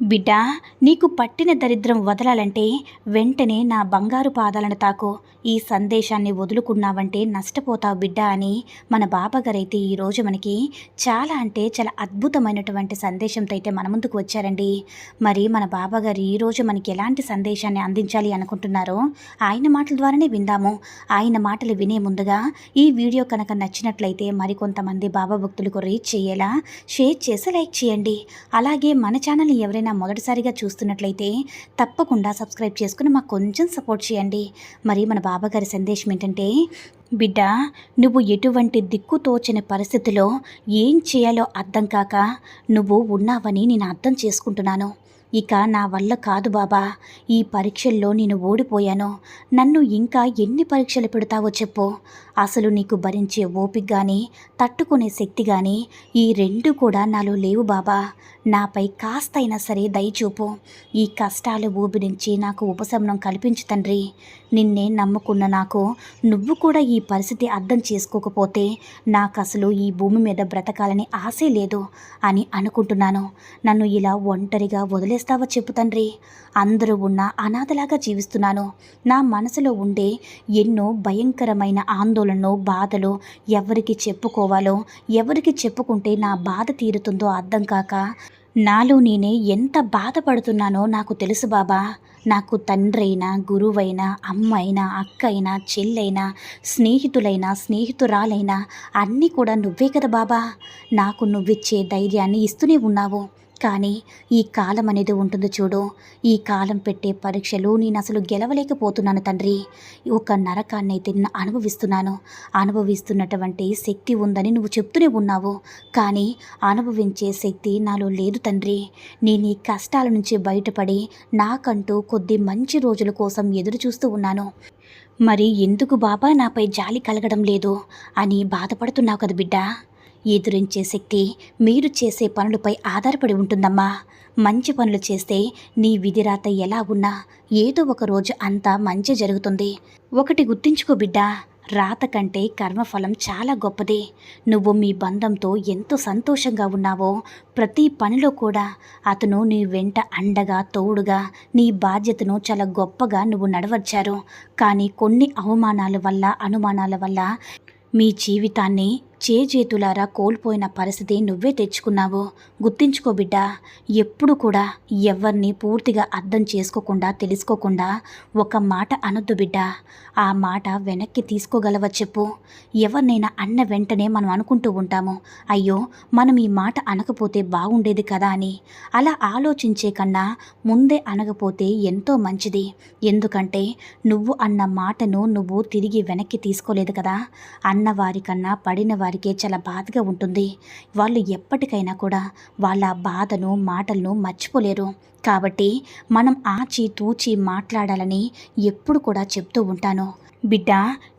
బిడ్డా నీకు పట్టిన దరిద్రం వదలాలంటే వెంటనే నా బంగారు పాదాలను తాకు. ఈ సందేశాన్ని వదులుకున్నావంటే నష్టపోతావు బిడ్డా అని మన బాబాగారైతే ఈరోజు మనకి చాలా అంటే చాలా అద్భుతమైనటువంటి సందేశంతో అయితే మన ముందుకు వచ్చారండి. మరి మన బాబాగారు ఈరోజు మనకి ఎలాంటి సందేశాన్ని అందించాలి అనుకుంటున్నారో ఆయన మాటల ద్వారానే విందాము. ఆయన మాటలు వినే ముందుగా ఈ వీడియో కనుక నచ్చినట్లయితే మరికొంతమంది బాబా భక్తులకు రీచ్ చేయేలా షేర్ చేసి లైక్ చేయండి. అలాగే మన ఛానల్ని ఎవరైనా మొదటిసారిగా చూస్తున్నట్లయితే తప్పకుండా సబ్స్క్రైబ్ చేసుకుని మాకు కొంచెం సపోర్ట్ చేయండి. మరి మన బాబాగారి సందేశం ఏంటంటే బిడ్డ నువ్వు ఎటువంటి దిక్కు తోచని పరిస్థితిలో ఏం చేయాలో అర్థం కాక నువ్వు ఉన్నావని నేను అర్థం చేసుకుంటున్నాను. ఇక నా వల్ల కాదు బాబా. ఈ పరీక్షల్లో నేను ఓడిపోయాను. నన్ను ఇంకా ఎన్ని పరీక్షలు పెడతావో చెప్పు. అసలు నీకు భరించే ఓపిక కానీ తట్టుకునే శక్తి కానీ ఈ రెండు కూడా నాలో లేవు బాబా. నాపై కాస్తైనా సరే దయచూపు ఈ కష్టాల ఊబి నుంచి నాకు ఉపశమనం కల్పించు తండ్రి. నిన్నే నమ్ముకున్న నాకు నువ్వు కూడా ఈ పరిస్థితి అర్థం చేసుకోకపోతే నాకు అసలు ఈ భూమి మీద బ్రతకాలని ఆశే లేదు అని అనుకుంటున్నాను. నన్ను ఇలా ఒంటరిగా వదిలేస్తావా చెప్పు తండ్రి. అందరూ ఉన్న అనాథలాగా జీవిస్తున్నాను. నా మనసులో ఉండే ఎన్నో భయంకరమైన ఆందోళనలు బాధలు ఎవరికి చెప్పుకోవాలో ఎవరికి చెప్పుకుంటే నా బాధ తీరుతుందో అర్థం కాక నాలో నేనే ఎంత బాధపడుతున్నానో నాకు తెలుసు బాబా. నాకు తండ్రైనా గురువైనా అమ్మైనా అక్కైనా చెల్లైనా స్నేహితులైనా స్నేహితురాలైనా అన్నీ కూడా నువ్వే కదా బాబా. నాకు నువ్విచ్చే ధైర్యాన్ని ఇస్తూనే ఉన్నావు. కానీ ఈ కాలం అనేది ఉంటుంది చూడు. ఈ కాలం పెట్టే పరీక్షలు నేను అసలు గెలవలేకపోతున్నాను తండ్రి. ఒక నరకాన్ని అయితే నేను అనుభవిస్తున్నాను. అనుభవిస్తున్నటువంటి శక్తి ఉందని నువ్వు చెప్తూనే ఉన్నావు. కానీ అనుభవించే శక్తి నాలో లేదు తండ్రి. నేను ఈ కష్టాల నుంచి బయటపడి నాకంటూ కొద్ది మంచి రోజుల కోసం ఎదురు చూస్తూ ఉన్నాను. మరి ఎందుకు బాబా నాపై జాలి కలగడం లేదు అని బాధపడుతున్నావు కదా బిడ్డ? ఎదురించే శక్తి మీరు చేసే పనులపై ఆధారపడి ఉంటుందమ్మా. మంచి పనులు చేస్తే నీ విధిరాత ఎలా ఉన్నా ఏదో ఒక రోజు అంతా మంచి జరుగుతుంది. ఒకటి గుర్తించుకో బిడ్డ రాత కంటే కర్మఫలం చాలా గొప్పది. నువ్వు మీ బంధంతో ఎంతో సంతోషంగా ఉన్నావో ప్రతి పనిలో కూడా అతను నీ వెంట అండగా తోడుగా నీ బాధ్యతను చాలా గొప్పగా నువ్వు నడవర్చారు. కానీ కొన్ని అవమానాల వల్ల అనుమానాల వల్ల మీ జీవితాన్ని చేజేతులారా కోల్పోయిన పరిస్థితి నువ్వే తెచ్చుకున్నావు? గుర్తించుకో బిడ్డ. ఎప్పుడు కూడా ఎవరిని పూర్తిగా అర్థం చేసుకోకుండా తెలుసుకోకుండా ఒక మాట అనొద్దు బిడ్డ. ఆ మాట వెనక్కి తీసుకోగలవ చెప్పు. ఎవరినైనా అన్న వెంటనే మనం అనుకుంటూ ఉంటాము. అయ్యో మనం ఈ మాట అనకపోతే బాగుండేది కదా అని. అలా ఆలోచించే కన్నా ముందే అనకపోతే ఎంతో మంచిది. ఎందుకంటే నువ్వు అన్న మాటను నువ్వు తిరిగి వెనక్కి తీసుకోలేదు కదా. అన్నవారి కన్నా పడిన వారికే చాలా బాధగా ఉంటుంది. వాళ్ళు ఎప్పటికైనా కూడా వాళ్ళ బాధను మాటలను మర్చిపోలేరు. కాబట్టి మనం ఆచి తూచి మాట్లాడాలని ఎప్పుడు కూడా చెప్తూ ఉంటాను. బిడ్డ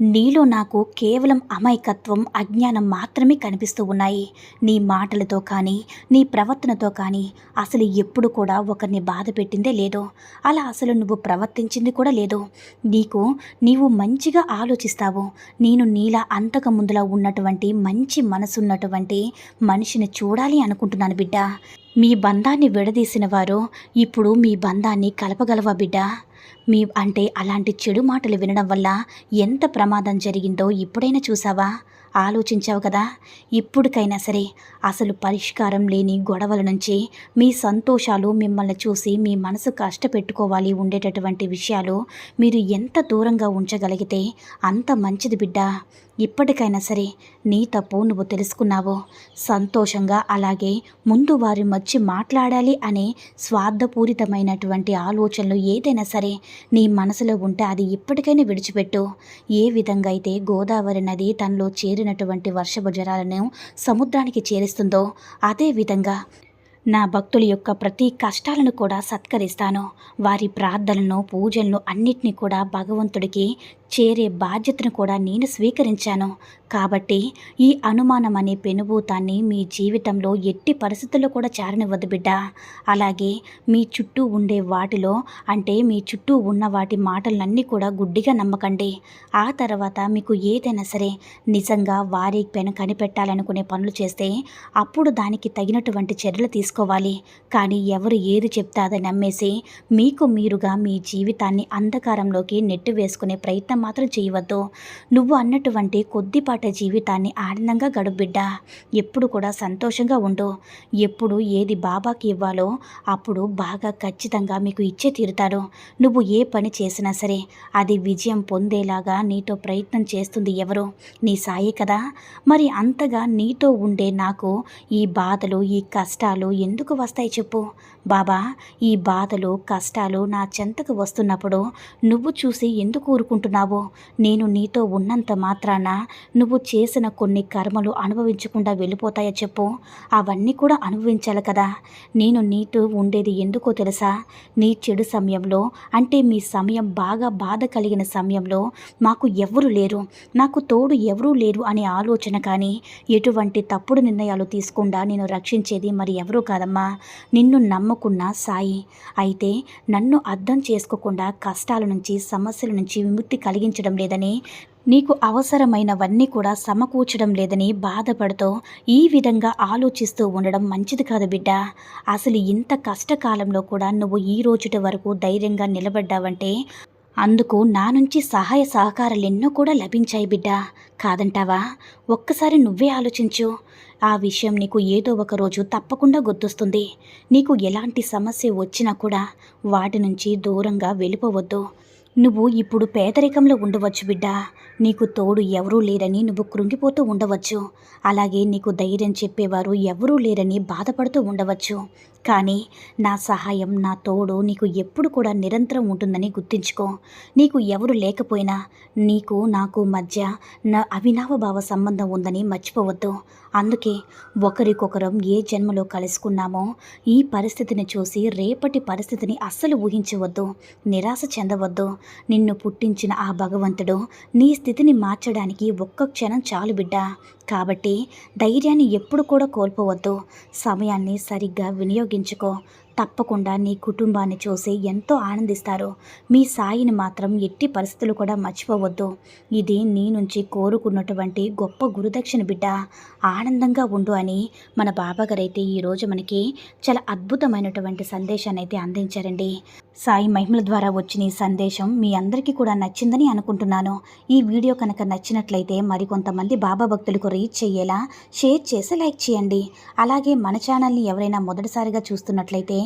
నీలో నాకు కేవలం అమాయకత్వం అజ్ఞానం మాత్రమే కనిపిస్తూ ఉన్నాయి. నీ మాటలతో కానీ నీ ప్రవర్తనతో కానీ అసలు ఎప్పుడు కూడా ఒకరిని బాధ పెట్టిందే లేదు. అలా అసలు నువ్వు ప్రవర్తించింది కూడా లేదు. నీకు నీవు మంచిగా ఆలోచిస్తావు. నేను నీలా అంతకు ముందులా ఉన్నటువంటి మంచి మనసున్నటువంటి మనిషిని చూడాలి అనుకుంటున్నాను బిడ్డ. మీ బంధాన్ని విడదీసిన వారు ఇప్పుడు మీ బంధాన్ని కలపగలవా బిడ్డ? మీ అంటే అలాంటి చెడు మాటలు వినడం వల్ల ఎంత ప్రమాదం జరిగిందో ఇప్పుడైనా చూసావా? ఆలోచించావు కదా? ఇప్పటికైనా సరే అసలు పరిష్కారం లేని గొడవల నుంచి మీ సంతోషాలు మిమ్మల్ని చూసి మీ మనసు కష్టపెట్టుకోవాలి ఉండేటటువంటి విషయాలు మీరు ఎంత దూరంగా ఉంచగలిగితే అంత మంచిది బిడ్డ. ఇప్పటికైనా సరే నీ తప్పు నువ్వు తెలుసుకున్నావు. సంతోషంగా అలాగే ముందు వారి మధ్య మాట్లాడాలి అనే స్వార్థపూరితమైనటువంటి ఆలోచనలు ఏదైనా సరే నీ మనసులో ఉంటే అది ఇప్పటికైనా విడిచిపెట్టు. ఏ విధంగా అయితే గోదావరి నది తనలో చేరినటువంటి వర్షపు జలాలను సముద్రానికి చేరుస్తుందో అదే విధంగా నా భక్తుల యొక్క ప్రతి కష్టాలను కూడా సత్కరిస్తాను. వారి ప్రార్థనలను పూజలను అన్నిటినీ కూడా భగవంతుడికి చేరే బాధ్యతను కూడా నేను స్వీకరించాను. కాబట్టి ఈ అనుమానం అనే పెనుభూతాన్ని మీ జీవితంలో ఎట్టి పరిస్థితుల్లో కూడా చేరనివ్వదు బిడ్డ. అలాగే మీ చుట్టూ ఉండే వాటిలో అంటే మీ చుట్టూ ఉన్న వాటి మాటలన్నీ కూడా గుడ్డిగా నమ్మకండి. ఆ తర్వాత మీకు ఏదైనా సరే నిజంగా వారి పెన కనిపెట్టాలనుకునే పనులు చేస్తే అప్పుడు దానికి తగినటువంటి చర్యలు తీసుకోవాలి. కానీ ఎవరు ఏది చెప్తాదని నమ్మేసి మీకు మీరుగా మీ జీవితాన్ని అంధకారంలోకి నెట్టి వేసుకునే ప్రయత్నం మాత్రం చేయవద్దు. నువ్వు అన్నటువంటి కొద్దిపాటి జీవితాన్ని ఆనందంగా గడుపు బిడ్డ. ఎప్పుడు కూడా సంతోషంగా ఉండు. ఎప్పుడు ఏది బాబాకి ఇవ్వాలో అప్పుడు బాగా ఖచ్చితంగా మీకు ఇచ్చే తీరుతాడు. నువ్వు ఏ పని చేసినా సరే అది విజయం పొందేలాగా నీతో ప్రయత్నం చేస్తుంది ఎవరు? నీ సాయి కదా? మరి అంతగా నీతో ఉండే నాకు ఈ బాధలు ఈ కష్టాలు ఎందుకు వస్తాయి చెప్పు? బాబా ఈ బాధలు కష్టాలు నా చెంతకు వస్తున్నప్పుడు నువ్వు చూసి ఎందుకు ఊరుకుంటున్నావు? నేను నీతో ఉన్నంత మాత్రాన నువ్వు చేసిన కొన్ని కర్మలు అనుభవించకుండా వెళ్ళిపోతాయో చెప్పు. అవన్నీ కూడా అనుభవించాలి కదా. నేను నీతో ఉండేది ఎందుకో తెలుసా? నీ చెడు సమయంలో అంటే మీ సమయం బాగా బాధ కలిగిన సమయంలో మాకు ఎవరు లేరు. నాకు తోడు ఎవరూ లేరు అనే ఆలోచన కానీ ఎటువంటి తప్పుడు నిర్ణయాలు తీసుకుండా నేను రక్షించేది మరి ఎవరూ కాదమ్మా. నిన్ను నమ్ముకున్న సాయి. అయితే నన్ను అర్థం చేసుకోకుండా కష్టాల నుంచి సమస్యల నుంచి విముక్తి కలిగించడం లేదని నీకు అవసరమైనవన్నీ కూడా సమకూర్చడం లేదని బాధపడుతూ ఈ విధంగా ఆలోచిస్తూ ఉండడం మంచిది కాదు బిడ్డ. అసలు ఇంత కష్టకాలంలో కూడా నువ్వు ఈ రోజుటి వరకు ధైర్యంగా నిలబడ్డావంటే అందుకు నా నుంచి సహాయ సహకారాలు ఎన్నో కూడా లభించాయి బిడ్డ. కాదంటావా? ఒక్కసారి నువ్వే ఆలోచించు. ఆ విషయం నీకు ఏదో ఒక రోజు తప్పకుండా గుర్తొస్తుంది. నీకు ఎలాంటి సమస్య వచ్చినా కూడా వాటి నుంచి దూరంగా వెళ్ళిపోవద్దు. నువ్వు ఇప్పుడు పేదరికంలో ఉండవచ్చు బిడ్డా. నీకు తోడు ఎవరూ లేరని నువ్వు కృంగిపోతూ ఉండవచ్చు. అలాగే నీకు ధైర్యం చెప్పేవారు ఎవరూ లేరని బాధపడుతూ ఉండవచ్చు. కానీ నా సహాయం నా తోడు నీకు ఎప్పుడు కూడా నిరంతరం ఉంటుందని గుర్తుంచుకో. నీకు ఎవరు లేకపోయినా నీకు నాకు మధ్య నా అవినావభావ సంబంధం ఉందని మర్చిపోవద్దు. అందుకే ఒకరికొకరం ఏ జన్మలో కలుసుకున్నామో ఈ పరిస్థితిని చూసి రేపటి పరిస్థితిని అస్సలు ఊహించవద్దు. నిరాశ చెందవద్దు. నిన్ను పుట్టించిన ఆ భగవంతుడు నీ స్థితిని మార్చడానికి ఒక్క క్షణం చాలు బిడ్డ. కాబట్టి ధైర్యాన్ని ఎప్పుడు కూడా కోల్పోవద్దు. సమయాన్ని సరిగ్గా వినియోగించుకో. తప్పకుండా నీ కుటుంబాన్ని చూసి ఎంతో ఆనందిస్తారు. మీ సాయిని మాత్రం ఎట్టి పరిస్థితులు కూడా మర్చిపోవద్దు. ఇది నీ నుంచి కోరుకున్నటువంటి గొప్ప గురుదక్షిణ బిడ్డ. ఆనందంగా ఉండు అని మన బాబాగారైతే ఈరోజు మనకి చాలా అద్భుతమైనటువంటి సందేశాన్ని అయితే అందించారండి. సాయి మహిమల ద్వారా వచ్చిన ఈ సందేశం మీ అందరికీ కూడా నచ్చిందని అనుకుంటున్నాను. ఈ వీడియో కనుక నచ్చినట్లయితే మరికొంతమంది బాబా భక్తులకు రీచ్ చేయేలా షేర్ చేసి లైక్ చేయండి. అలాగే మన ఛానల్ని ఎవరైనా మొదటిసారిగా చూస్తున్నట్లయితే